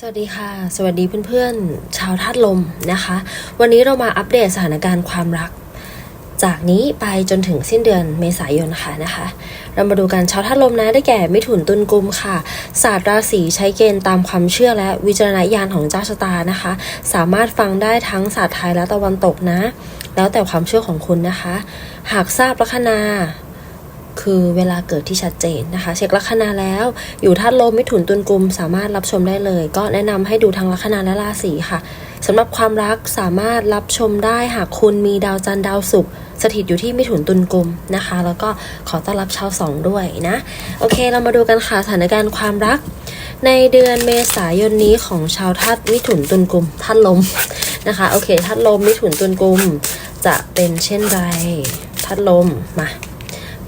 สวัสดีค่ะ สวัสดีเพื่อนๆ ชาวธาตุลมนะคะ วันนี้เรามาอัปเดตสถานการณ์ความรัก จากนี้ไปจนถึงสิ้นเดือนเมษายนค่ะนะคะ เรามาดูกันชาวธาตุลมนะได้แก่มิถุนตุลกุมค่ะ ศาสตร์ราศีใช้เกณฑ์ตามความเชื่อและวิจารณญาณของเจ้าชะตานะคะ สามารถฟังได้ทั้งศาสตร์ไทยและตะวันตกนะ แล้วแต่ความเชื่อของคุณนะคะ หากทราบลัคนา คือเวลาเกิดที่ชัดเจนนะคะ เช็คลัคนาแล้ว อยู่ธาตุลมมิถุนตุลกุมสามารถรับชมได้เลย ก็แนะนำให้ดูทั้งลัคนาและราศีค่ะสำหรับความรักสามารถรับชมได้หากคุณมีดาวจันทร์ดาวศุกร์สถิตอยู่ที่มิถุนตุลกุมนะคะ แล้วก็ขอต้อนรับชาวสองด้วยนะ โอเคเรามาดูกันค่ะสถานการณ์ความรัก ในเดือนเมษายนนี้ของชาวธาตุมิถุนตุลกุมธาตุลมนะคะโอเคธาตุลมมิถุนตุลกุมจะเป็นเช่นไรธาตุลมมา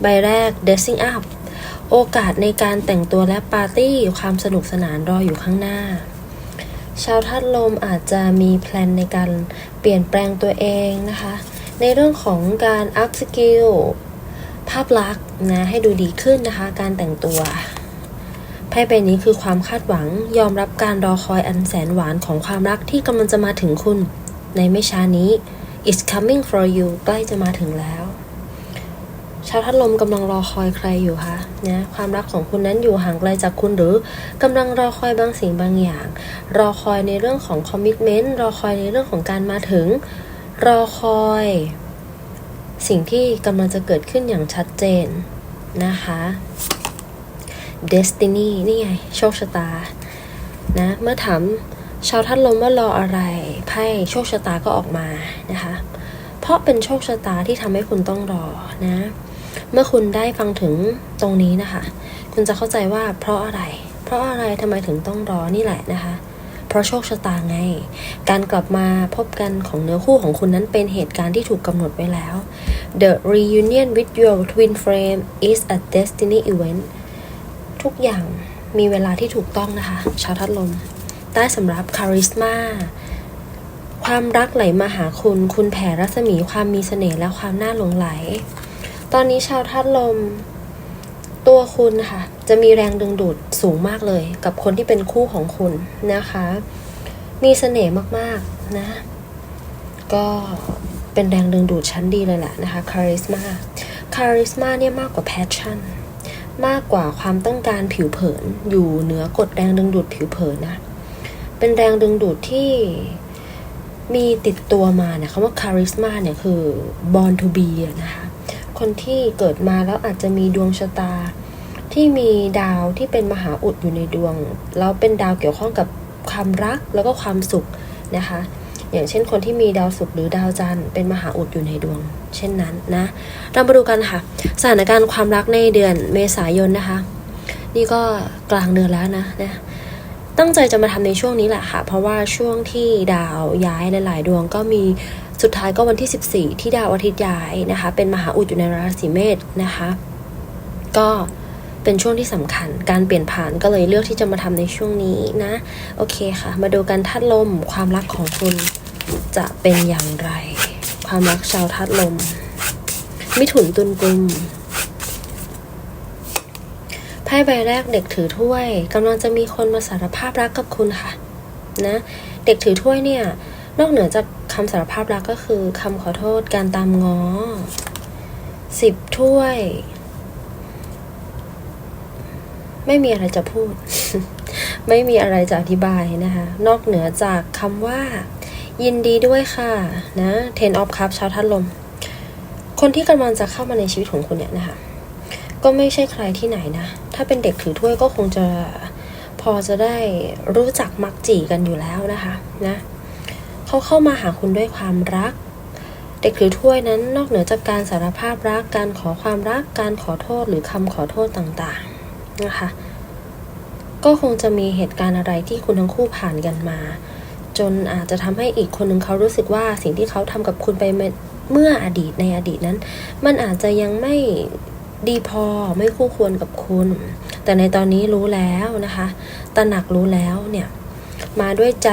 ใบแรก dressing up โอกาสในการแต่งตัวและปาร์ตี้ความสนุกสนานรออยู่ข้างหน้า ชาวธาตุลมอาจจะมีแพลนในการเปลี่ยนแปลงตัวเองนะคะ ในเรื่องของการ up skill ภาพลักษณ์นะให้ดูดีขึ้นนะคะ การแต่งตัวไพ่ใบนี้คือความคาดหวังยอมรับการรอคอยอันแสนหวานของความรักที่กำลังจะมาถึงคุณ ในไม่ช้านี้ it's coming for you ใกล้จะมาถึงแล้ว ชาวทัดลมกำลังรอคอยใครอยู่คะนะความรักของคุณนั้นอยู่ห่างไกลจากคุณหรือกำลังรอคอยบางสิ่งบางอย่าง รอคอยในเรื่องของคอมมิชเมนต์รอคอยในเรื่องของการมาถึง รอคอย สิ่งที่กำลังจะเกิดขึ้นอย่างชัดเจนนะคะ Destiny นี่ไง โชคชะตา นะ เมื่อถามชาวทัดลมว่ารออะไรไพ่โชคชะตาก็ออกมานะคะ เพราะเป็นโชคชะตาที่ทำให้คุณต้องรอนะ เมื่อคุณได้ฟังถึงตรงนี้นะคะ คุณจะเข้าใจว่าเพราะอะไร เพราะอะไรทำไมถึงต้องรอนี่แหละนะคะ เพราะโชคชะตาไง การกลับมาพบกันของเนื้อคู่ของคุณนั้นเป็นเหตุการณ์ที่ถูกกำหนดไว้แล้ว The reunion with your twin flame is a destiny event ทุกอย่างมีเวลาที่ถูกต้องนะคะ ชาวทัดลมได้สำรับคาริสมาความรักไหลมาหาคุณ คุณแผ่รัศมีความมีเสน่ห์และความน่าหลงไหล ตอนนี้ชาวธาตุลม ตัวคุณค่ะ จะมีแรงดึงดูดสูงมากเลย กับคนที่เป็นคู่ของคุณนะคะ มีเสน่ห์มากๆนะ ก็เป็นแรงดึงดูดชั้นดีเลยแหละนะคะคาริสมาคาริสมาเนี่ยมากกว่าแพชชั่น มากกว่าความต้องการผิวเผิน อยู่เหนือกฎแรงดึงดูดผิวเผินนะ เป็นแรงดึงดูดที่มีติดตัวมาเนี่ยคำว่าคาริสมาเนี่ยคือ born to be นะคะ คนที่เกิดมาแล้วอาจจะมีดวงชะตา ที่มีดาวที่เป็นมหาอุดอยู่ในดวง แล้วเป็นดาวเกี่ยวข้องกับความรักแล้วก็ความสุขนะคะ อย่างเช่นคนที่มีดาวศุกร์หรือดาวจันทร์เป็นมหาอุดอยู่ในดวง เช่นนั้นนะเรามาดูกันค่ะ สถานการณ์ความรักในเดือนเมษายนนะคะ นี่ก็กลางเดือนแล้วนะนะตั้งใจจะมาทำในช่วงนี้แหละค่ะ เพราะว่าช่วงที่ดาวย้ายหลาย ๆ ดวงก็มี สุดท้ายก็วันที่ 14 ที่ดาวอาทิตย์ย้ายนะคะ เป็นมหาอุดอยู่ในราศีเมษนะคะ ก็เป็นช่วงที่สำคัญ การเปลี่ยนผ่านก็เลยเลือกที่จะมาทำในช่วงนี้นะ โอเคค่ะ มาดูกันธาตุลมความรักของคุณจะเป็นอย่างไร ความรักชาวธาตุลม มิถุนตุลกุมไพ่ใบแรกเด็กถือถ้วยกำลังจะมีคนมาสารภาพรักกับคุณค่ะ นะ เด็กถือถ้วยเนี่ย นอกเหนือจากำสารภาพรักก็คือคำขอโทษการตามง้อสิบถ้วย ไม่มีอะไรจะพูด ไม่มีอะไรจะอธิบายนะคะ นอกเหนือจากคำว่า ยินดีด้วยค่ะนะ Ten of Cups ชาวทัดลม คนที่กำลังจะเข้ามาในชีวิตของคุณเนี่ยนะคะ ก็ไม่ใช่ใครที่ไหนนะ ถ้าเป็นเด็กถือถ้วยก็คงจะพอจะได้รู้จักมักจีกันอยู่แล้วนะคะ นะ เขาเข้ามาหาคุณด้วยความรัก เด็กถือถ้วยนั้นนอกเหนือจากการสารภาพรัก การขอความรัก การขอโทษหรือคำขอโทษต่างๆนะคะ ก็คงจะมีเหตุการณ์อะไรที่คุณทั้งคู่ผ่านกันมา จนอาจจะทำให้อีกคนหนึ่งเขารู้สึกว่าสิ่งที่เขาทำกับคุณไปเมื่ออดีตในอดีตนั้น มันอาจจะยังไม่ดีพอไม่คู่ควรกับคุณ แต่ในตอนนี้รู้แล้วนะคะตระหนักรู้แล้วเนี่ย มาด้วยใจ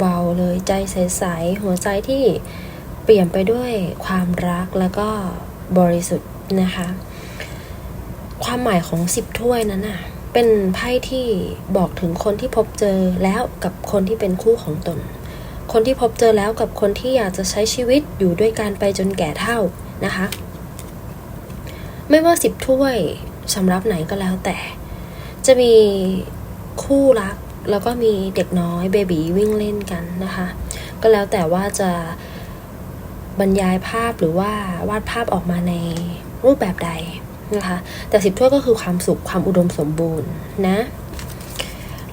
เบาๆเลยใจใสๆหัวใจที่เปลี่ยนไปด้วยความรักแล้วก็บริสุทธิ์นะคะ ความหมายของสิบถ้วยนั้นน่ะเป็นไพ่ที่บอกถึงคนที่พบเจอแล้วกับคนที่เป็นคู่ของตน คนที่พบเจอแล้วกับคนที่อยากจะใช้ชีวิตอยู่ด้วยกันไปจนแก่เท่านะคะ ไม่ว่าสิบถ้วยสำรับไหนก็แล้วแต่ จะมีคู่รัก แล้วก็มีเด็กน้อยเบบีวิ่งเล่นกันนะคะ ก็แล้วแต่ว่าจะบรรยายภาพหรือว่าวาดภาพออกมาในรูปแบบใดนะคะ แต่สิบถ้วยก็คือความสุขความอุดมสมบูรณ์นะ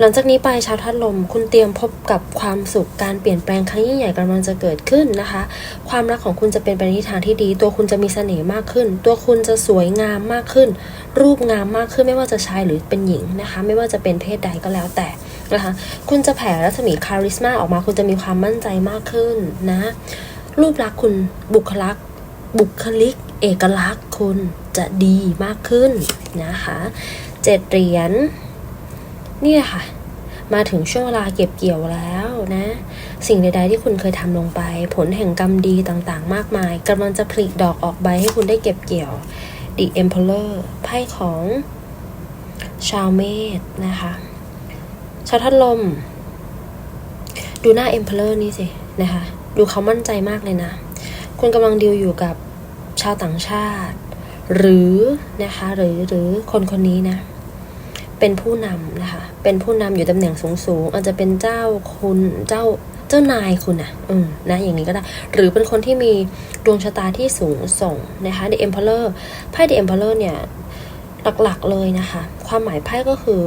หลังจากนี้ไปชาวทัดลม คุณเตรียมพบกับความสุขการเปลี่ยนแปลงครั้งยิ่งใหญ่กำลังจะเกิดขึ้นนะคะ ความรักของคุณจะเป็นไปในทิศทางที่ดี ตัวคุณจะมีเสน่ห์มากขึ้น ตัวคุณจะสวยงามมากขึ้น รูปงามมากขึ้นไม่ว่าจะชายหรือเป็นหญิงนะคะ ไม่ว่าจะเป็นเพศใดก็แล้วแต่ นะคะคุณจะแผ่รัศมีคาริสมาออกมา คุณจะมีความมั่นใจมากขึ้นนะ รูปลักษณ์คุณบุคลักษณ์บุคลิก เอกลักษณ์คุณจะดีมากขึ้นนะคะเจ็ดเหรียญนี่ค่ะ มาถึงช่วงเวลาเก็บเกี่ยวแล้วนะ สิ่งใด ๆ ที่คุณเคยทำลงไป ผลแห่งกรรมดีต่างๆ มากมายกำลังจะผลิดอกออกใบให้คุณได้เก็บเกี่ยว The Emperor ไพ่ของชาวเมษนะคะ ชาวทัดลม ดูหน้า Emperor นี่สินะคะ ดูเขามั่นใจมากเลยนะ คุณกำลังดีลอยู่กับชาวต่างชาติ หรือนะคะ หรือหรือคนคนนี้นะ เป็นผู้นำนะคะ เป็นผู้นำอยู่ตำแหน่งสูงสูงๆอาจจะเป็นเจ้าคุณเจ้าเจ้านายคุณนะอืมนะ อย่างนี้ก็ได้ หรือเป็นคนที่มีดวงชะตาที่สูงส่งนะคะ The Emperor ไพ่ The Emperor เนี่ย หลักๆเลยนะคะ ความหมายไพ่ก็คือ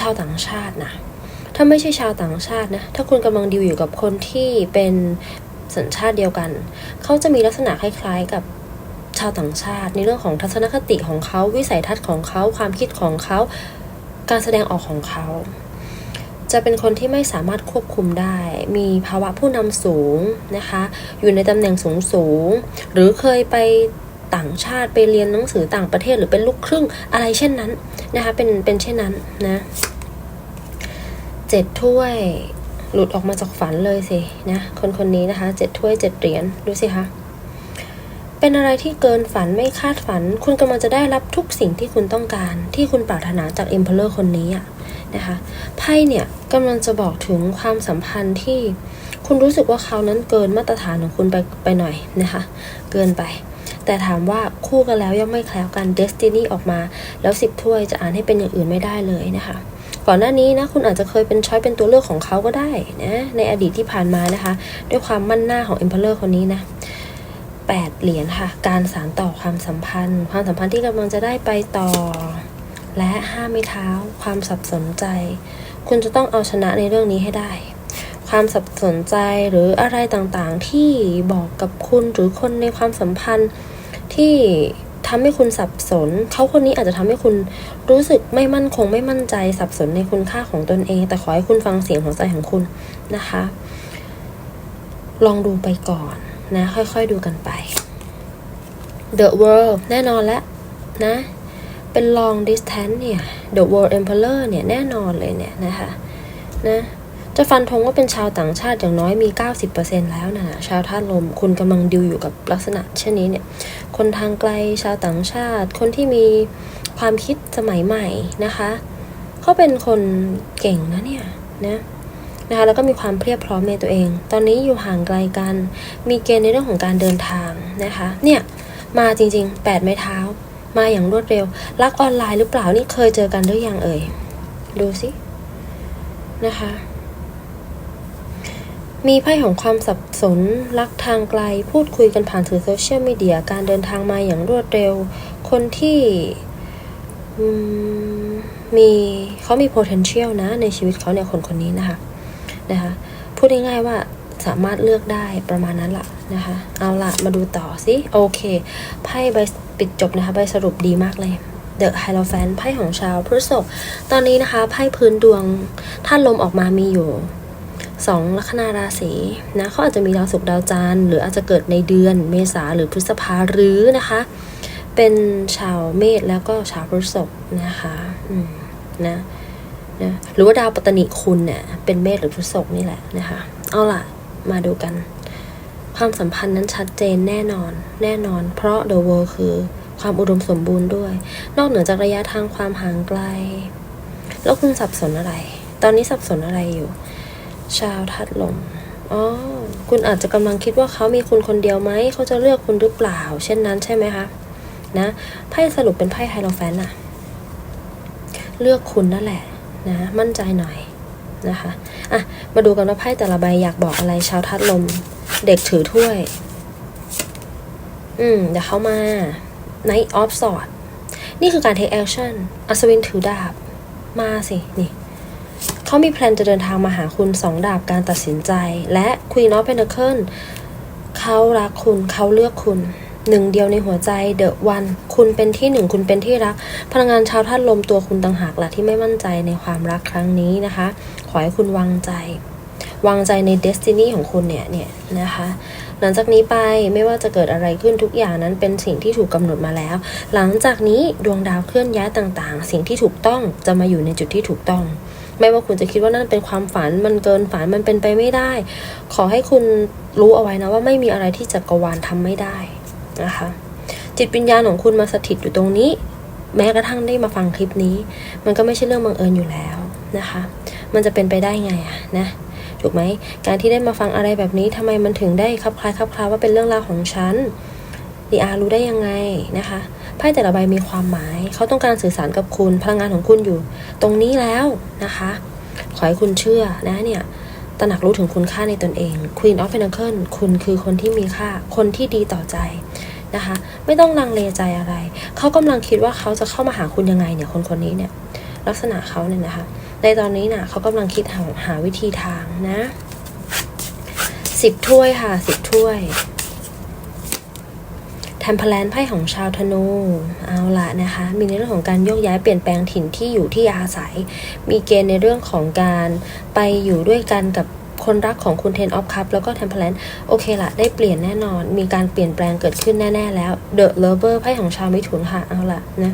ชาวต่างชาตินะถ้าไม่ใช่ชาวต่างชาตินะ ถ้าคุณกำลังดีลอยู่กับคนที่เป็นสัญชาติเดียวกัน เขาจะมีลักษณะคล้ายๆกับชาวต่างชาติ ในเรื่องของทัศนคติของเขา วิสัยทัศน์ของเขา ความคิดของเขา การแสดงออกของเขา จะเป็นคนที่ไม่สามารถควบคุมได้ มีภาวะผู้นำสูงนะคะ อยู่ในตำแหน่งสูงสูง หรือเคยไป ต่างชาติไปเรียนหนังสือต่างประเทศหรือเป็นลูกครึ่งอะไรเช่นนั้นนะคะเป็นเป็นเช่นนั้นนะเจ็ดถ้วยหลุดออกมาจากฝันเลยสินะคนคนนี้นะคะเจ็ดถ้วยเจ็ดเหรียญดูสิคะเป็นอะไรที่เกินฝันไม่คาดฝัน คุณกำลังจะได้รับทุกสิ่งที่คุณต้องการ ที่คุณปรารถนาจาก Emperor คนนี้อะนะคะไพ่เนี่ยกำลังจะบอกถึงความสัมพันธ์ที่คุณรู้สึกว่าเขานั้นเกินมาตรฐานของคุณไปไปหน่อยนะคะ เกินไป แต่ถามว่าคู่กันแล้วย่อมไม่แคล้วกัน Destiny ออกมา แล้วสิบถ้วยจะอ่านให้เป็นอย่างอื่นไม่ได้เลยนะคะก่อนหน้านี้นะคุณอาจจะเคยเป็นช้อยเป็นตัวเลือกของเขาก็ได้นะในอดีตที่ผ่านมานะคะ ด้วยความมั่นหน้าของ Emperor คนนี้นะแปดเหรียญค่ะ การสานต่อความสัมพันธ์ ความสัมพันธ์ที่กำลังจะได้ไปต่อ และห้ามไม่เท้า ความสับสนใจ คุณจะต้องเอาชนะในเรื่องนี้ให้ได้ ความสับสนใจหรืออะไรต่างๆ ที่บอกกับคุณหรือคนในความสัมพันธ์ ที่ทำให้คุณสับสน เขาคนนี้อาจจะทำให้คุณรู้สึกไม่มั่นคงไม่มั่นใจสับสนในคุณค่าของตนเอง แต่ขอให้คุณฟังเสียงของใจของคุณนะคะ ลองดูไปก่อนนะ ค่อยๆดูกันไป The World แน่นอนแล้วนะ เป็น long distance เนี่ย The World Emperor เนี่ย แน่นอนเลยเนี่ยนะคะ นะ จะฟันธงว่าเป็นชาวต่างชาติอย่างน้อยมี 90%แล้วนะชาวธาลม คุณกำลังดิวอยู่กับลักษณะเช่นนี้เนี่ย คนทางไกลชาวต่างชาติ คนที่มีความคิดสมัยใหม่นะคะเขาเป็นคนเก่งนะเนี่ยนะนะคะแล้วก็มีความเพียบพร้อมในตัวเอง ตอนนี้อยู่ห่างไกลกัน มีเกณฑ์ในเรื่องของการเดินทางนะคะ เนี่ยมาจริงๆ 8 ไม้เท้า มาอย่างรวดเร็ว รักออนไลน์หรือเปล่านี่เคยเจอกันหรือยังเอ่ย ดูสินะคะ มีไพ่ของความสับสน รักทางไกล พูดคุยกันผ่านสื่อโซเชียลมีเดียการเดินทางมาอย่างรวดเร็ว คนที่มีเขามี potential นะ ในชีวิตเขาเนี่ยคนคนนี้นะคะนะคะพูดง่ายๆว่าสามารถเลือกได้ประมาณนั้นละนะคะ เอาละมาดูต่อสิโอเคไพ่ใบปิดจบนะคะใบสรุปดีมากเลย The Hierophant ไพ่ของชาวพฤษภตอนนี้นะคะไพ่พื้นดวงท่านลมออกมามีอยู่ สองลัคนาราศีนะเขาอาจจะมีดาวศุกร์ดาวจันทร์หรืออาจจะเกิดในเดือนเมษาหรือพฤษภาหรือนะคะ เป็นชาวเมษแล้วก็ชาวพฤษภนะคะอืมนะนะหรือว่าดาวปัตตนิคุณเนี่ยเป็นเมษหรือพฤษภนี่แหละนะคะ เอาล่ะมาดูกัน ความสัมพันธ์นั้นชัดเจนแน่นอน แน่นอน เพราะ The World คือความอุดมสมบูรณ์ด้วย นอกเหนือจากระยะทางความห่างไกล แล้วคุณสับสนอะไร ตอนนี้สับสนอะไรอยู่ ชาวทัดลมอ๋อคุณอาจจะกำลังคิดว่าเขามีคุณคนเดียวไหม เขาจะเลือกคุณหรือเปล่า เช่นนั้นใช่ไหมคะ นะ ไพ่สรุปเป็นไพ่ไฮโลแฟนอะเลือกคุณนั่นแหละ นะ มั่นใจหน่อยนะคะ อะ มาดูกันว่าไพ่แต่ละใบอยากบอกอะไร ชาวทัดลม เด็กถือถ้วย อืม เดี๋ยวเขามา Knight of Swords นี่คือการ take action อัศวินถือดาบ มาสิ นี่ เขามีแพลนจะเดินทางมาหาคุณสองดาบการตัดสินใจ และ Queen of Pentacles เขารักคุณเขาเลือกคุณหนึ่งเดียวในหัวใจ The One คุณเป็นที่หนึ่งคุณเป็นที่รัก พลังงานชาวท่านลมตัวคุณต่างหากละที่ไม่มั่นใจในความรักครั้งนี้นะคะ ขอให้คุณวางใจ วางใจในเดสตินีของคุณเนี่ยเนี่ยนะคะ หลังจากนี้ไปไม่ว่าจะเกิดอะไรขึ้นทุกอย่างนั้นเป็นสิ่งที่ถูกกำหนดมาแล้ว หลังจากนี้ดวงดาวเคลื่อนย้ายต่างๆ สิ่งที่ถูกต้องจะมาอยู่ในจุดที่ถูกต้อง ไม่ว่าคุณจะคิดว่านั่นเป็นความฝันมันเกินฝันมันเป็นไปไม่ได้ ขอให้คุณรู้เอาไว้นะว่าไม่มีอะไรที่จักรวาลทำไม่ได้นะคะ จิตวิญญาณของคุณมาสถิตอยู่ตรงนี้ แม้กระทั่งได้มาฟังคลิปนี้ มันก็ไม่ใช่เรื่องบังเอิญอยู่แล้วนะคะ มันจะเป็นไปได้ไงอะนะถูกไหมการที่ได้มาฟังอะไรแบบนี้ทำไมมันถึงได้คลับคล้ายคลับคลาว่าเป็นเรื่องราวของฉันดีอารู้ได้ยังไงนะคะ ไพ่แต่ละใบมีความหมาย เขาต้องการสื่อสารกับคุณ พลังงานของคุณอยู่ ตรงนี้แล้วนะคะ ขอให้คุณเชื่อนะเนี่ยตระหนักรู้ถึงคุณค่าในตนเอง Queen of Pentacles คุณคือคนที่มีค่า คนที่ดีต่อใจนะคะ ไม่ต้องลังเลใจอะไร เขากำลังคิดว่าเขาจะเข้ามาหาคุณยังไงเนี่ยคนคนนี้เนี่ย ลักษณะเขาเนี่ยนะคะ ในตอนนี้นะ่ะเขากำลังคิดหาหาวิธีทางนะสิบถ้วยค่ะสิบถ้วย ทมเพลนไพ่ของชาวธนูเอาละนะคะ มีในเรื่องของการโยกย้ายเปลี่ยนแปลงถิ่นที่อยู่ที่อาศัย มีเกณฑ์ในเรื่องของการไปอยู่ด้วยกันกับคนรักของคุณเทนออฟคัพแล้วก็แทมเพลนโอเคละได้เปลี่ยนแน่นอน มีการเปลี่ยนแปลงเกิดขึ้นแน่ ๆ แล้วเดอะเลเวอร์ไพ่ของชาวมิถุนค่ะเอาละนะ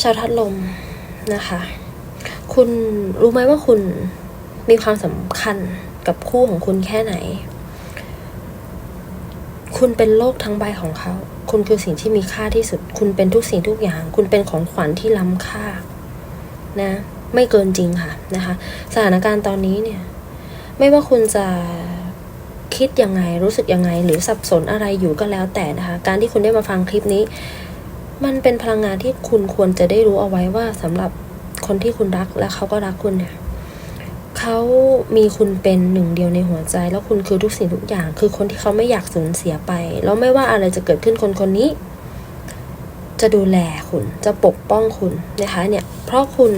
ชาวทัดลมนะคะ คุณรู้ไหมว่าคุณมีความสำคัญกับคู่ของคุณแค่ไหน คุณเป็นโลกทั้งใบของเขา คุณคือสิ่งที่มีค่าที่สุด คุณเป็นทุกสิ่งทุกอย่าง คุณเป็นของขวัญที่ล้ำค่า นะ ไม่เกินจริงค่ะนะคะ สถานการณ์ตอนนี้เนี่ย ไม่ว่าคุณจะคิดยังไง รู้สึกยังไง หรือสับสนอะไรอยู่ก็แล้วแต่นะคะ การที่คุณได้มาฟังคลิปนี้ มันเป็นพลังงานที่คุณควรจะได้รู้เอาไว้ว่าสำหรับคนที่คุณรักและเขาก็รักคุณเนี่ย เขามีคุณเป็นหนึ่งเดียวในหัวใจ แล้วคุณคือทุกสิ่งทุกอย่าง คือคนที่เขาไม่อยากสูญเสียไป แล้วไม่ว่าอะไรจะเกิดขึ้นคนคนนี้ จะดูแลคุณจะปกป้องคุณนะคะเนี่ย เพราะคุณ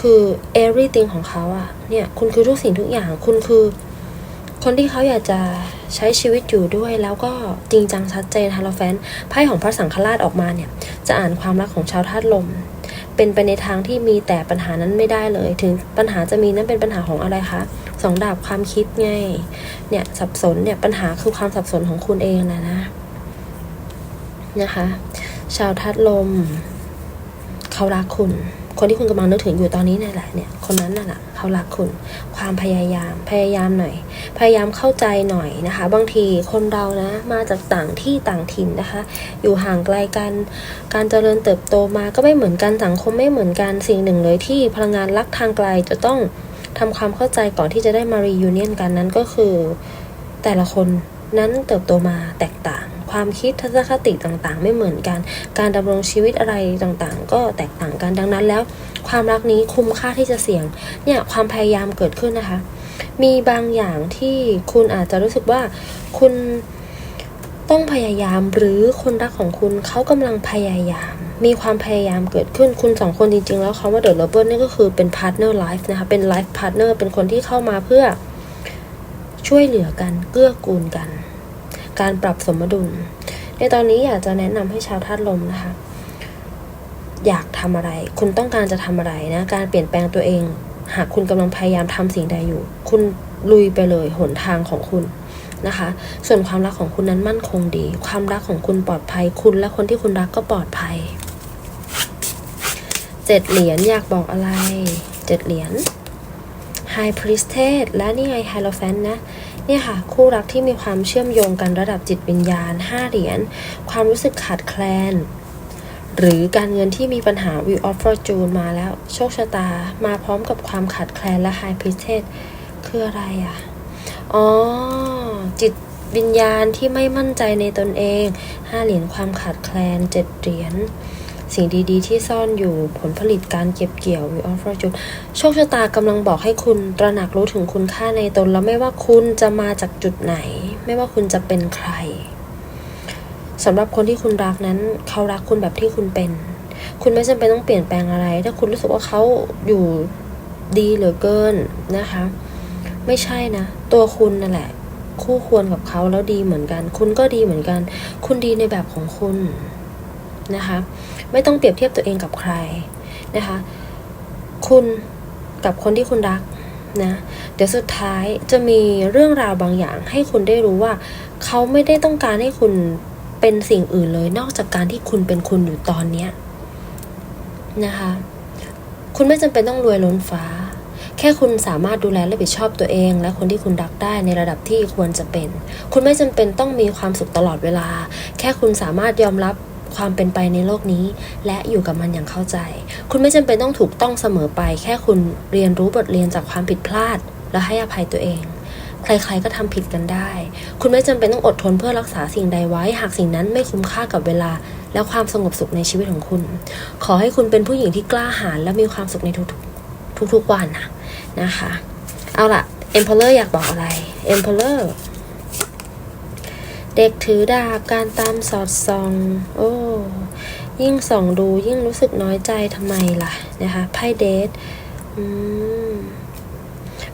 คือ everything ของเขาอะเนี่ย คุณคือทุกสิ่งทุกอย่าง คุณคือ คนที่เขาอยากจะใช้ชีวิตอยู่ด้วย แล้วก็จริงจังชัดเจนฮาโลแฟนไพ่ของพระสังฆราชออกมาเนี่ย จะอ่านความรักของชาวธาตุลม เป็นไปในทางที่มีแต่ปัญหานั้นไม่ได้เลย ถึงปัญหาจะมีนั้นเป็นปัญหาของอะไรคะสองดาบความคิดไงเนี่ยสับสนเนี่ยปัญหาคือความสับสนของคุณเองนะนะนะคะ ชาวทัดลม เขารักคุณ คนที่คุณกำลังนึกถึงอยู่ตอนนี้นี่แหละเนี่ยคนนั้นน่ะแหละ เขารักคุณ ความพยายามพยายามหน่อย พยายามเข้าใจหน่อยนะคะ บางทีคนเรานะมาจากต่างที่ต่างถิ่นนะคะ อยู่ห่างไกลกันการเจริญเติบโตมาก็ไม่เหมือนกันสังคมไม่เหมือนกันสิ่งหนึ่งเลยที่พลังงานรักทางไกลจะต้องทำความเข้าใจก่อนที่จะได้มารียูเนียนกันนั้นก็คือ แต่ละคนนั้นเติบโตมาแตกต่าง ความคิดทัศนคติต่างๆ ไม่เหมือนกัน การดำรงชีวิตอะไรต่างๆ ก็แตกต่างกันดังนั้นแล้ว ความรักนี้คุ้มค่าที่จะเสี่ยง เนี่ยความพยายามเกิดขึ้นนะคะ มีบางอย่างที่คุณอาจจะรู้สึกว่าคุณต้องพยายามหรือคนรักของคุณเขากำลังพยายาม มีความพยายามเกิดขึ้นคุณสองคนจริง ๆ แล้วเขาว่าเดอะเลเวอร์นี่ก็คือเป็นพาร์ทเนอร์ไลฟ์นะคะ เป็นไลฟ์พาร์ทเนอร์เป็นคนที่เข้ามาเพื่อช่วยเหลือกันเกื้อกูลกัน การปรับสมดุล ในตอนนี้อยากจะแนะนำให้ชาวธาตุลมนะคะ อยากทำอะไร คุณต้องการจะทำอะไรนะ การเปลี่ยนแปลงตัวเอง หากคุณกำลังพยายามทำสิ่งใดอยู่ คุณลุยไปเลยหนทางของคุณนะคะ ส่วนความรักของคุณนั้นมั่นคงดี ความรักของคุณปลอดภัย คุณและคนที่คุณรักก็ปลอดภัยเจ็ดเหรียญอยากบอกอะไรเจ็ดเหรียญ High Priestess และนี่ไง Hierophant นะเนี่ยค่ะ คู่รักที่มีความเชื่อมโยงกันระดับจิตวิญญาณ 5 เหรียญ ความรู้สึกขาดแคลน หรือการเงินที่มีปัญหา Wheel of Fortune มาแล้ว โชคชะตามาพร้อมกับความขาดแคลนและ High Priestess คืออะไรอะ อ๋อ จิตวิญญาณที่ไม่มั่นใจในตนเองห้าเหรียญความขาดแคลนเจ็ดเหรียญสิ่งดีๆ ที่ซ่อนอยู่ผลผลิตการเก็บเกี่ยว Wheel of Fortune โชคชะตากำลังบอกให้คุณตระหนักรู้ถึงคุณค่าในตน แล้วไม่ว่าคุณจะมาจากจุดไหน ไม่ว่าคุณจะเป็นใคร สำหรับคนที่คุณรักนั้น เขารักคุณแบบที่คุณเป็น คุณไม่จำเป็นต้องเปลี่ยนแปลงอะไร ถ้าคุณรู้สึกว่าเขาอยู่ดีเหลือเกินนะคะ ไม่ใช่นะ ตัวคุณนั่นแหละ คู่ควรกับเขาแล้วดีเหมือนกัน คุณก็ดีเหมือนกัน คุณดีในแบบของคุณนะคะ ไม่ต้องเปรียบเทียบตัวเองกับใครนะคะ คุณกับคนที่คุณรักนะเดี๋ยวสุดท้ายจะมีเรื่องราวบางอย่างให้คุณได้รู้ว่า เขาไม่ได้ต้องการให้คุณ เป็นสิ่งอื่นเลยนอกจากการที่คุณเป็นคุณอยู่ตอนเนี้ยนะคะ คุณไม่จำเป็นต้องรวยล้นฟ้า แค่คุณสามารถดูแลและรับผิดชอบตัวเอง และคนที่คุณรักได้ในระดับที่ควรจะเป็น คุณไม่จำเป็นต้องมีความสุขตลอดเวลา แค่คุณสามารถยอมรับความเป็นไปในโลกนี้ และอยู่กับมันอย่างเข้าใจ คุณไม่จำเป็นต้องถูกต้องเสมอไป แค่คุณเรียนรู้บทเรียนจากความผิดพลาด และให้อภัยตัวเอง ใครๆก็ทำผิดกันได้ คุณไม่จำเป็นต้องอดทนเพื่อรักษาสิ่งใดไว้ หากสิ่งนั้นไม่คุ้มค่ากับเวลา และความสงบสุขในชีวิตของคุณ ขอให้คุณเป็นผู้หญิงที่กล้าหาญและมีความสุขในทุกๆทุกๆวันนะนะคะ เอาล่ะ Emperor อยากบอกอะไร Emperor เด็กถือดาบการตามสอดส่อง โอ้ยิ่งส่องดูยิ่งรู้สึกน้อยใจทำไมล่ะนะคะไพ่เดทอืม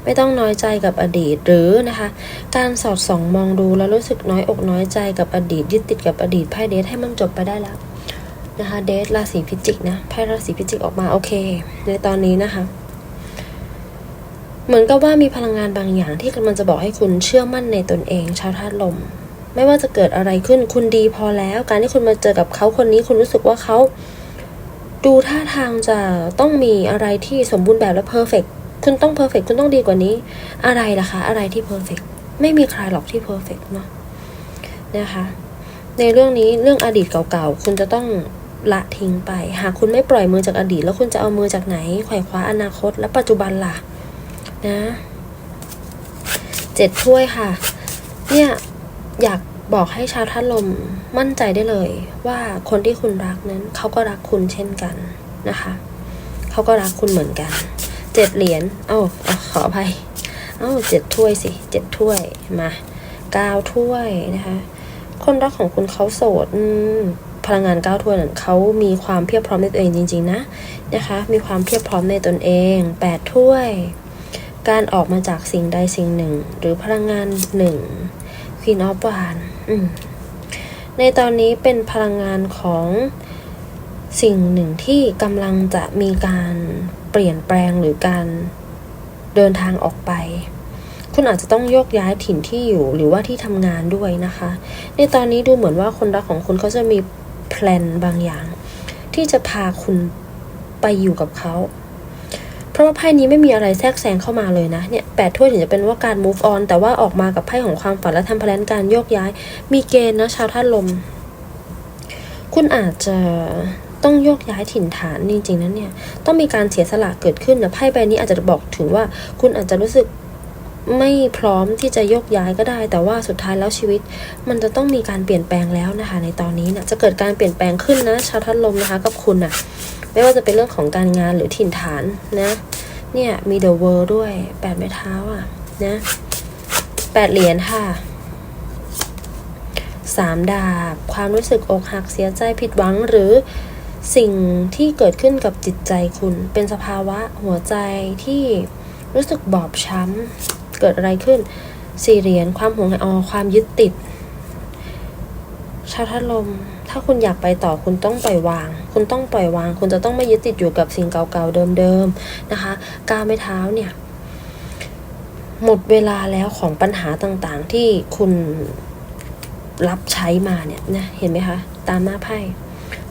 ไม่ต้องน้อยใจกับอดีตหรือนะคะ การสอดส่องมองดูแล้วรู้สึกน้อยอกน้อยใจกับอดีตยึดติดกับอดีตไพ่เดทให้มันจบไปได้แล้วนะคะเดทราศีพิจิกนะไพ่ราศีพิจิกออกมาโอเค ในตอนนี้นะคะ เหมือนกับว่ามีพลังงานบางอย่างที่กำลังจะบอกให้คุณเชื่อมั่นในตนเอง ชาวธาตุลม ไม่ว่าจะเกิดอะไรขึ้นคุณดีพอแล้ว การที่คุณมาเจอกับเขาคนนี้คุณรู้สึกว่าเขาดูท่าทางจะต้องมีอะไรที่สมบูรณ์แบบและเพอร์เฟก คุณต้องเพอร์เฟกคุณต้องดีกว่านี้ อะไรล่ะคะ อะไรที่เพอร์เฟกไม่มีใครหรอกที่เพอร์เฟกเนาะนะคะ ในเรื่องนี้เรื่องอดีตเก่าๆ คุณจะต้องละทิ้งไป หากคุณไม่ปล่อยมือจากอดีต แล้วคุณจะเอามือจากไหนไขว่คว้าอนาคต และปัจจุบันล่ะ นะเจ็ดถ้วยค่ะ เนี่ยอยากบอกให้ชาวท่านลมมั่นใจได้เลย ว่าคนที่คุณรักนั้นเขาก็รักคุณเช่นกันนะคะ เขาก็รักคุณเหมือนกัน เจ็ดเหรียญเอ้าเอาขออภัยเอ้าเจ็ดถ้วยสิเจ็ดถ้วยมาเก้าถ้วยนะคะ คนรักของคุณเขาโสดพลังงานเก้าถ้วยนั้นเขามีความเพียบพร้อมในตัวเองจริง ๆ นะนะคะ มีความเพียบพร้อมในตนเองแปดถ้วย การออกมาจากสิ่งใดสิ่งหนึ่ง หรือพลังงานหนึ่ง Queen of w a n d ในตอนนี้เป็นพลังงานของสิ่งหนึ่งที่กำลังจะมีการ เปลี่ยนแปลงหรือการเดินทางออกไป คุณอาจจะต้องโยกย้ายถิ่นที่อยู่หรือว่าที่ทำงานด้วยนะคะ ในตอนนี้ดูเหมือนว่าคนรักของคุณเขาจะมีแพลนบางอย่าง ที่จะพาคุณไปอยู่กับเขาเพราะว่าไพ่นี้ไม่มีอะไรแทรกแซงเข้ามาเลยนะเนี่ยแปดถ้วยถึงจะเป็นว่าการ move on แต่ว่าออกมากับไพ่ของความฝันและทำแพลนการโยกย้าย มีเกณฑ์นะชาวท่านลม คุณอาจจะ ต้องโยกย้ายถิ่นฐานจริงๆนั้นเนี่ย ต้องมีการเสียสละเกิดขึ้นนะไพ่ใบนี้อาจจะบอกถึงว่า คุณอาจจะรู้สึกไม่พร้อมที่จะโยกย้ายก็ได้ แต่ว่าสุดท้ายแล้วชีวิต มันจะต้องมีการเปลี่ยนแปลงแล้วนะคะ ในตอนนี้นะจะเกิดการเปลี่ยนแปลงขึ้นนะชาวท่านลมนะคะกับคุณนะไม่ว่าจะเป็นเรื่องของการงานหรือถิ่นฐานนะเนี่ยมีเดอะเวิร์ด้วยแปดไม้เท้าอะนะแปดเหรียญค่ะสามดาบ ความรู้สึกอกหักเสียใจผิดหวังหรือ สิ่งที่เกิดขึ้นกับจิตใจคุณ เป็นสภาวะหัวใจที่รู้สึกบอบช้ำ เกิดอะไรขึ้น สี่เหรียญความห่วงใยอ๋อความยึดติด ชาวทัดลม ถ้าคุณอยากไปต่อคุณต้องปล่อยวาง คุณต้องปล่อยวาง คุณจะต้องไม่ยึดติดอยู่กับสิ่งเก่าๆเดิมๆนะคะ ก้าวไม่เท้าเนี่ย หมดเวลาแล้วของปัญหาต่างๆที่คุณรับใช้มาเนี่ยนะเห็นไหมคะ ตามหน้าไพ่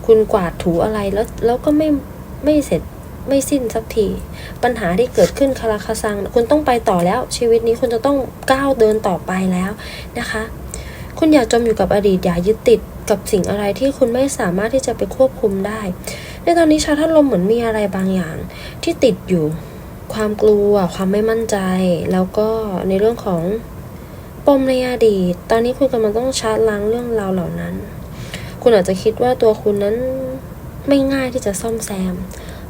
คุณกวาดถูอะไรแล้วแล้วก็ไม่ไม่เสร็จไม่สิ้นสักที ปัญหาที่เกิดขึ้นคาราคาซัง คุณต้องไปต่อแล้ว ชีวิตนี้คุณจะต้องก้าวเดินต่อไปแล้วนะคะ คุณอย่าจมอยู่กับอดีตอย่ายึดติดกับสิ่งอะไรที่คุณไม่สามารถที่จะไปควบคุมได้ ในตอนนี้ชาวธาตุลมเหมือนมีอะไรบางอย่างที่ติดอยู่ ความกลัว ความไม่มั่นใจ แล้วก็ในเรื่องของปมในอดีต ตอนนี้คุณกำลังต้องชาร์จล้างเรื่องราวเหล่านั้น คุณอาจจะคิดว่าตัวคุณนั้นไม่ง่ายที่จะซ่อมแซม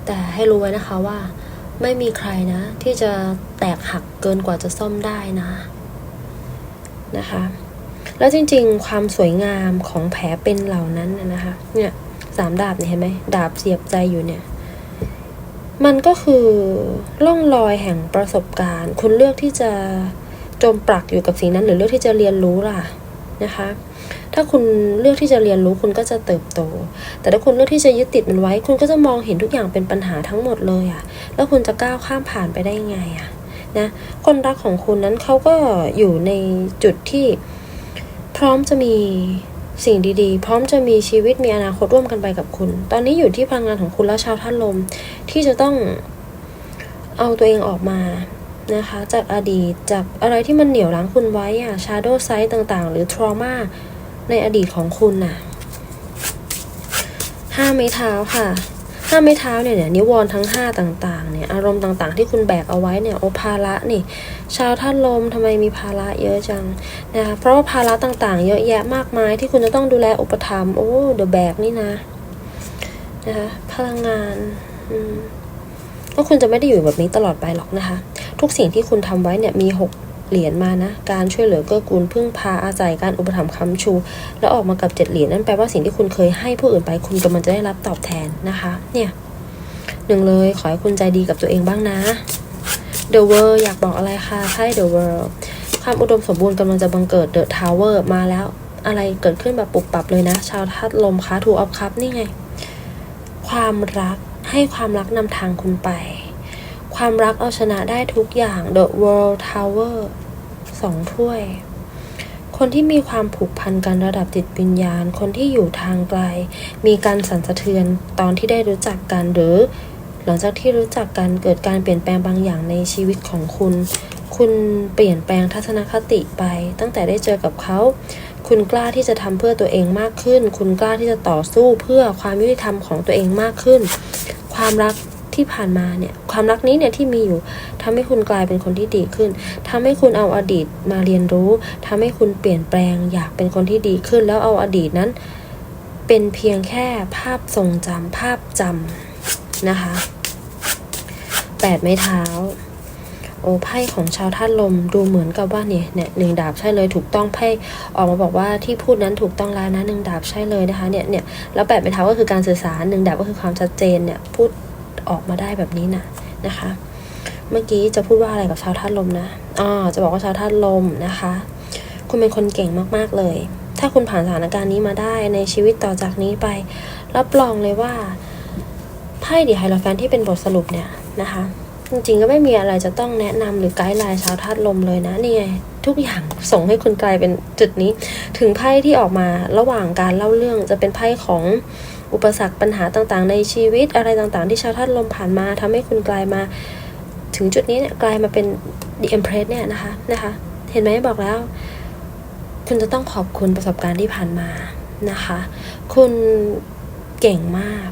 แต่ให้รู้ไว้นะคะว่า ไม่มีใครนะ ที่จะแตกหักเกินกว่าจะซ่อมได้นะ นะคะ แล้วจริงๆ ความสวยงามของแผลเป็นเหล่านั้นนะนะคะ เนี่ยสามดาบเนี่ยเห็นไหมดาบเสียบใจอยู่เนี่ย มันก็คือร่องรอยแห่งประสบการณ์ คุณเลือกที่จะจมปลักอยู่กับสิ่งนั้น หรือเลือกที่จะเรียนรู้ล่ะนะคะ ถ้าคุณเลือกที่จะเรียนรู้คุณก็จะเติบโต แต่ถ้าคุณเลือกที่จะยึดติดมันไว้ คุณก็จะมองเห็นทุกอย่างเป็นปัญหาทั้งหมดเลยอะ่ะ แล้วคุณจะก้าวข้ามผ่านไปได้ไงอะ่ะนะคนรักของคุณนั้นเขาก็อยู่ในจุดที่พร้อมจะมีสิ่งดีๆ พร้อมจะมีชีวิตมีอนาคตร่วมกันไปกับคุณ ตอนนี้อยู่ที่พลังงานของคุณและชาวท่านลม ที่จะต้องเอาตัวเองออกมานะคะ จากอดีตจากอะไรที่มันเหนี่ยวรั้งคุณไว้อะ shadow side ต่างๆ หรือ trauma ในอดีตของคุณน่ะห้าไม้เท้าค่ะห้าไม้เท้าเนี่ยเนี่ยนิวรณ์ทั้งห้าต่างๆเนี่ยอารมณ์ต่างๆ ที่คุณแบกเอาไว้เนี่ยโอภาระนี่ ชาวท่านลมทำไมมีภาระเยอะจังนะคะเพราะว่าภาระต่างๆ เยอะแยะมากมายที่คุณจะต้องดูแลอุปถัมภ์โอ้เดอะแบกนี่นะนะคะพลังงานอืมก็คุณจะไม่ได้อยู่แบบนี้ตลอดไปหรอกนะคะ ทุกสิ่งที่คุณทำไว้เนี่ยมีหก เหรียญมานะ การช่วยเหลือเกื้อกูลพึ่งพาอาศัยการอุปถัมภ์ค้ำชู แล้วออกมากับเจ็ดเหรียญนั่นแปลว่าสิ่งที่คุณเคยให้ผู้อื่นไปคุณกำลังจะได้รับตอบแทนนะคะ เนี่ยหนึ่งเลยขอให้คุณใจดีกับตัวเองบ้างนะ The World อยากบอกอะไรคะไพ่ The World ความอุดมสมบูรณ์กำลังจะบังเกิด The Tower มาแล้ว อะไรเกิดขึ้นแบบปุบปับเลยนะ ชาวธาตุลมคะทูออฟคัพนี่ไง ความรักให้ความรักนำทางคุณไป ความรักเอาชนะได้ทุกอย่าง The World Tower สองถ้วย คนที่มีความผูกพันกันระดับจิตวิญญาณ คนที่อยู่ทางไกล มีการสั่นสะเทือนตอนที่ได้รู้จักกันหรือ หลังจากที่รู้จักกันเกิดการเปลี่ยนแปลงบางอย่างในชีวิตของคุณ คุณเปลี่ยนแปลงทัศนคติไป ตั้งแต่ได้เจอกับเขาคุณกล้าที่จะทำเพื่อตัวเองมากขึ้น คุณกล้าที่จะต่อสู้เพื่อความยุติธรรมของตัวเองมากขึ้น ความรัก ที่ผ่านมาเนี่ยความรักนี้เนี่ยที่มีอยู่ทำให้คุณกลายเป็นคนที่ดีขึ้นทำให้คุณเอาอดีตมาเรียนรู้ทำให้คุณเปลี่ยนแปลงอยากเป็นคนที่ดีขึ้น แล้วเอาอดีตนั้น เป็นเพียงแค่ภาพทรงจำภาพจำนะคะแปดไม้เท้าโอ้ไพ่ของชาวธาตุลมดูเหมือนกับว่าเนี่ยเนี่ยหนึ่งดาบใช่เลยถูกต้องไพ่ออกมาบอกว่าที่พูดนั้นถูกต้องแล้วนะหนึ่งดาบใช่เลยนะคะเนี่ยเนี่ยแล้วแปดไม้เท้าก็คือการสื่อสารหนึ่งดาบก็คือความชัดเจนเนี่ยพูด ออกมาได้แบบนี้นะนะคะ เมื่อกี้จะพูดว่าอะไรกับชาวธาตุลมนะอ๋อจะบอกว่าชาวธาตุลมนะคะ คุณเป็นคนเก่งมากๆเลย ถ้าคุณผ่านสถานการณ์นี้มาได้ในชีวิตต่อจากนี้ไป รับรองเลยว่าไพ่ดีไฮโลแฟนที่เป็นบทสรุปเนี่ยนะคะจริงๆก็ไม่มีอะไรจะต้องแนะนำหรือไกด์ไลน์ชาวธาตุลมเลยนะนี่ไงทุกอย่างส่งให้คุณกลายเป็นจุดนี้ ถึงไพ่ที่ออกมาระหว่างการเล่าเรื่องจะเป็นไพ่ของ อุปสรรคปัญหาต่างๆ ในชีวิตอะไรต่างๆ ที่ชาวธาตุลมผ่านมาทำให้คุณกลายมาถึงจุดนี้เนี่ยกลายมาเป็น The Empress เนี่ยนะคะนะคะ เห็นไหมบอกแล้ว คุณจะต้องขอบคุณประสบการณ์ที่ผ่านมานะคะ คุณเก่งมาก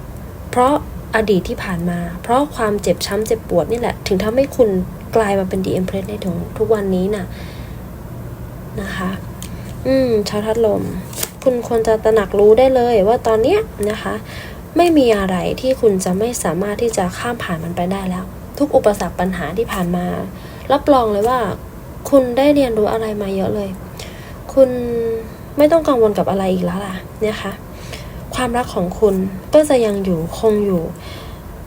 เพราะอดีตที่ผ่านมา เพราะความเจ็บช้ำเจ็บปวดนี่แหละ ถึงทำให้คุณกลายมาเป็น The Empress ในถึงทุกวันนี้น่ะนะคะ อืมชาวทัดลม คุณควรจะตระหนักรู้ได้เลยว่าตอนเนี้ยนะคะ ไม่มีอะไรที่คุณจะไม่สามารถที่จะข้ามผ่านมันไปได้แล้ว ทุกอุปสรรคปัญหาที่ผ่านมา รับรองเลยว่า คุณได้เรียนรู้อะไรมาเยอะเลย คุณไม่ต้องกังวลกับอะไรอีกแล้วล่ะนะคะความรักของคุณก็จะยังอยู่คงอยู่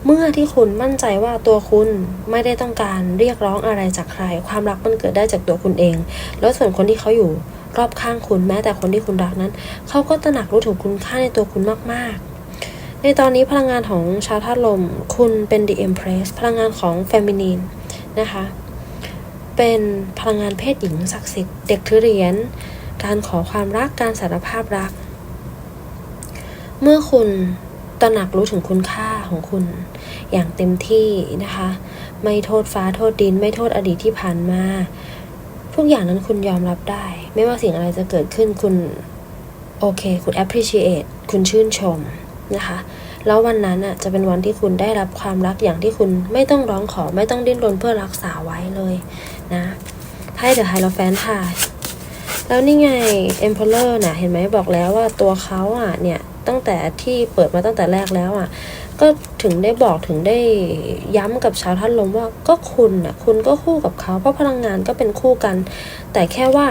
เมื่อที่คุณมั่นใจว่าตัวคุณไม่ได้ต้องการเรียกร้องอะไรจากใคร ความรักมันเกิดได้จากตัวคุณเอง แล้วส่วนคนที่เขาอยู่ รอบข้างคุณแม้แต่คนที่คุณรักนั้น เขาก็ตระหนักรู้ถึงคุณค่าในตัวคุณมาก ๆ ในตอนนี้พลังงานของชาวธาตุลม คุณเป็น The Empress พลังงานของ Feminine นะคะเป็นพลังงานเพศหญิงศักดิ์สิทธิ์เด็กถือเหรียญการขอความรักการสารภาพรัก เมื่อคุณตระหนักรู้ถึงคุณค่าของคุณ อย่างเต็มที่นะคะ ไม่โทษฟ้าโทษดิน ไม่โทษอดีตที่ผ่านมา ทุกอย่างนั้นคุณยอมรับได้ ไม่ว่าสิ่งอะไรจะเกิดขึ้นคุณโอเค คุณ appreciate คุณชื่นชมนะคะ แล้ววันนั้นอะจะเป็นวันที่คุณได้รับความรักอย่างที่คุณไม่ต้องร้องขอไม่ต้องดิ้นรนเพื่อรักษาไว้เลยนะไพ่ The Hierophant ค่ะแล้วนี่ไง Emperor น่ะเห็นไหมบอกแล้วว่าตัวเขาอะเนี่ยตั้งแต่ที่เปิดมาตั้งแต่แรกแล้วอะ ก็ถึงได้บอกถึงได้ย้ำกับชาวท่านลมว่าก็คุณอะคุณก็คู่กับเขา เพราะพลังงานก็เป็นคู่กัน แต่แค่ว่า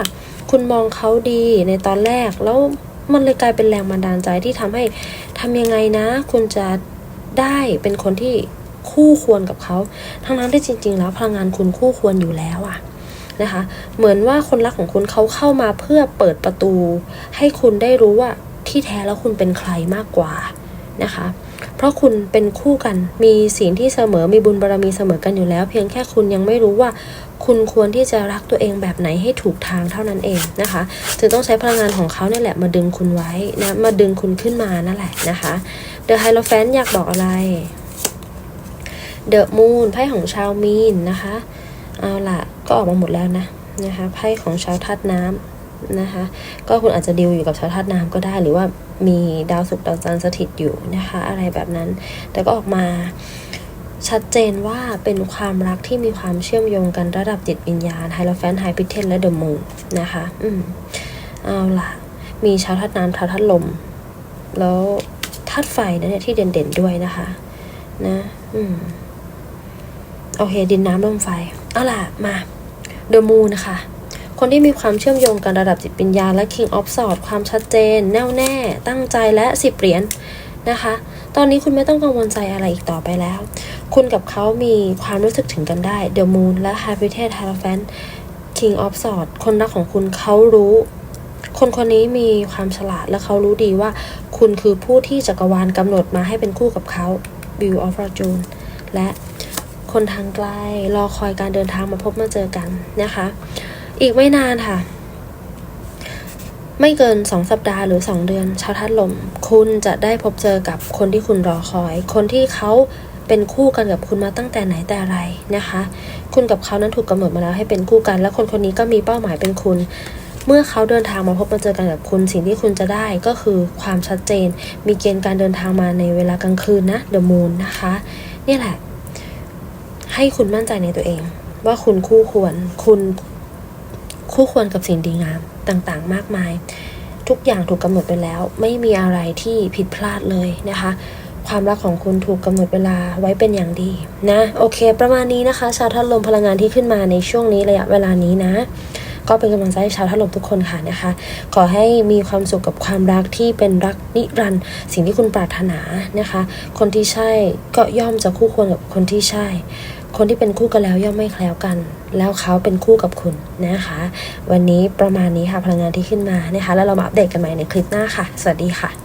คุณมองเขาดีในตอนแรก แล้วมันเลยกลายเป็นแรงบันดาลใจที่ทำให้ทำยังไงนะ คุณจะได้เป็นคนที่คู่ควรกับเขา ทั้งนั้นที่จริง ๆ แล้วพลังงานคุณคู่ควรอยู่แล้วอะนะคะ เหมือนว่าคนรักของคุณเขาเข้ามาเพื่อเปิดประตู ให้คุณได้รู้ว่าที่แท้แล้วคุณเป็นใครมากกว่านะคะ เพราะคุณเป็นคู่กัน มีสิ่งที่เสมอ มีบุญบารรมีเสมอกันอยู่แล้ว เพียงแค่คุณยังไม่รู้ว่า คุณควรที่จะรักตัวเองแบบไหนให้ถูกทางเท่านั้นเองนะคะถึงต้องใช้พลังงานของเขาเนี่ยแหละมาดึงคุณไว้นะ มาดึงคุณขึ้นมานั่นแหละนะคะ The Hierophant อยากบอกอะไร The Moon ไพ่ของชาวมีนนะคะ เอาล่ะ ก็ออกมาหมดแล้วนะนะคะไพ่ของชาวธาตุน้ำนะคะ ก็คุณอาจจะดิวอยู่กับชาวธาตุน้ำก็ได้หรือว่า มีดาวศุกร์ดาวจันทร์สถิตอยู่นะคะ อะไรแบบนั้น แต่ก็ออกมาชัดเจนว่าเป็นความรักที่มีความเชื่อมโยงกันระดับจิตวิญญาณไฮโลแฟนไฮพิเทนและเดอะมูนนะคะ อืมเอาล่ะ มีชาวธาตุน้ำชาวธาตุลม แล้วธาตุไฟนะเนี่ยที่เด่นๆด้วยนะคะ นะ อืมโอเค ดินน้ำลมไฟ เอาล่ะ มาเดอะมูนนะคะ คนที่มีความเชื่อมโยงกันระดับจิตวิญญาและ King of Swords ความชัดเจน แน่วแน่ ตั้งใจและสิบเหรียญนะคะ ตอนนี้คุณไม่ต้องกังวลใจอะไรอีกต่อไปแล้ว คุณกับเขามีความรู้สึกถึงกันได้ The Moon และ Habitat h a r o p h a n King of Swords คนรักของคุณเขารู้ คนคนนี้มีความฉลาดและเขารู้ดีว่า คุณคือผู้ที่จักรวาลกำหนดมาให้เป็นคู่กับเขา View of Fortune และคนทางไกลรอคอยการเดินทางมาพบมาเจอกันนะคะ อีกไม่นานค่ะ ไม่เกิน2สัปดาห์หรือ2เดือน ชาวทัดลม คุณจะได้พบเจอกับคนที่คุณรอคอย คนที่เขาเป็นคู่กันกับคุณมาตั้งแต่ไหนแต่ไรนะคะ คุณกับเขานั้นถูกกำหนดมาแล้วให้เป็นคู่กัน และคนคนนี้ก็มีเป้าหมายเป็นคุณ เมื่อเขาเดินทางมาพบมาเจอกันกับคุณ สิ่งที่คุณจะได้ก็คือความชัดเจน มีเกณฑ์การเดินทางมาในเวลากลางคืนนะ The Moon นะคะ นี่แหละ ให้คุณมั่นใจในตัวเอง ว่าคุณคู่ควร คุณ คู่ควรกับสิ่งดีงามต่างๆ มากมาย ทุกอย่างถูกกำหนดไปแล้ว ไม่มีอะไรที่ผิดพลาดเลยนะคะ ความรักของคุณถูกกำหนดเวลาไว้เป็นอย่างดีนะโอเค ประมาณนี้นะคะ ชาวทัดลมพลังงานที่ขึ้นมาในช่วงนี้ระยะเวลานี้นะก็เป็นกำลังใจให้ชาวทัดลมทุกคนค่ะนะคะ ขอให้มีความสุขกับความรักที่เป็นรักนิรันด์สิ่งที่คุณปรารถนานะคะ คนที่ใช่ก็ย่อมจะคู่ควรกับคนที่ใช่ คนที่เป็นคู่กันแล้วย่อมไม่แคล้วกัน แล้วเขาเป็นคู่กับคุณนะคะ วันนี้ประมาณนี้ค่ะพลังงานที่ขึ้นมานะคะ แล้วเรามาอัปเดตกันใหม่ในคลิปหน้าค่ะ สวัสดีค่ะ